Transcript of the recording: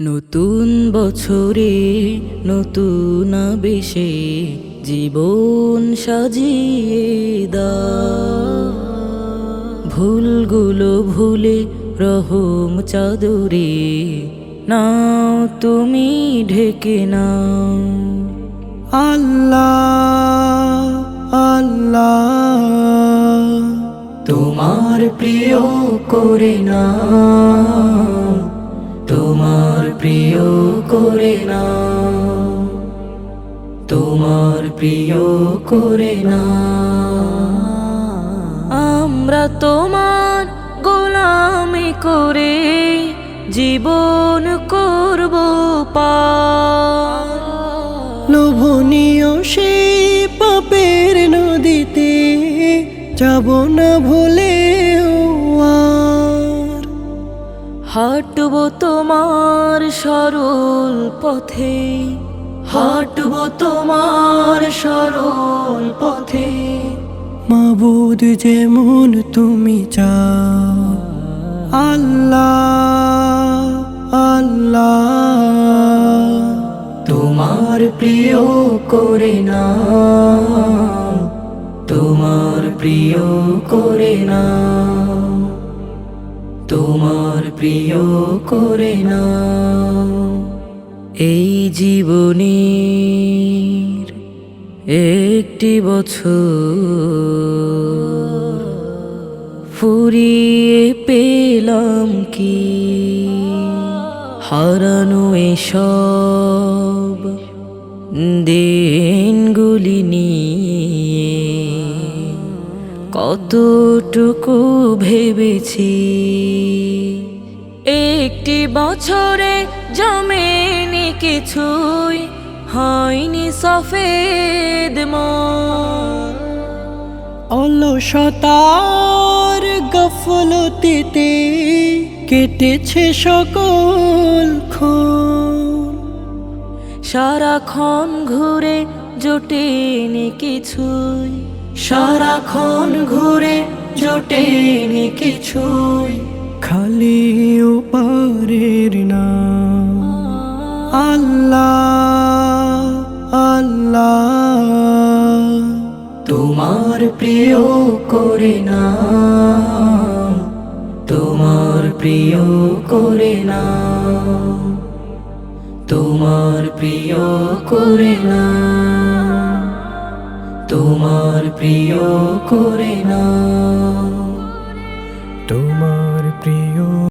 নতুন বছরে, নতুন বেশে জীবন সাজিয়ে দা। ভুলগুলো ভুলে রহম চাদরে নাও তুমি ঢেকে নাও। আল্লাহ আল্লাহ, তোমার প্রিয় করে না তোমার প্রিয় করে না তোমার প্রিয় করে না আমরা তোমার গোলামি করে জীবন করব লোভনীয় সে পাপের নদীতে যাব না ভুলে হাঁটব তোমার সরল পথে হাঁটব তোমার সরল পথে। মাবুদ যেমন তুমি চাও আল্লাহ আল্লাহ। তোমার প্রিয় করে না তোমার প্রিয় করে না তোমার প্রিয় করে না এই জীবনের একটি বছর ফুরিয়ে পেলাম কি? হারানো এসব দিনগুলি নিয়ে কতটুকু ভেবেছি? একটি বছরে জমেনি কিছুই, হয়নি সফেদ অলসতার গফলতিতে কেটেছে সকল ক্ষণ সারাক্ষণ ঘুরে জোটেনি কিছুই। সারাক্ষণ ঘুরে জোটেনি কিছুই। খালি উপারের না আল্লাহ আল্লাহ। তোমার প্রিয় করে না তোমার প্রিয় করে না তোমার প্রিয় করে না তোমার প্রিয় করে না তোমার প্রিয়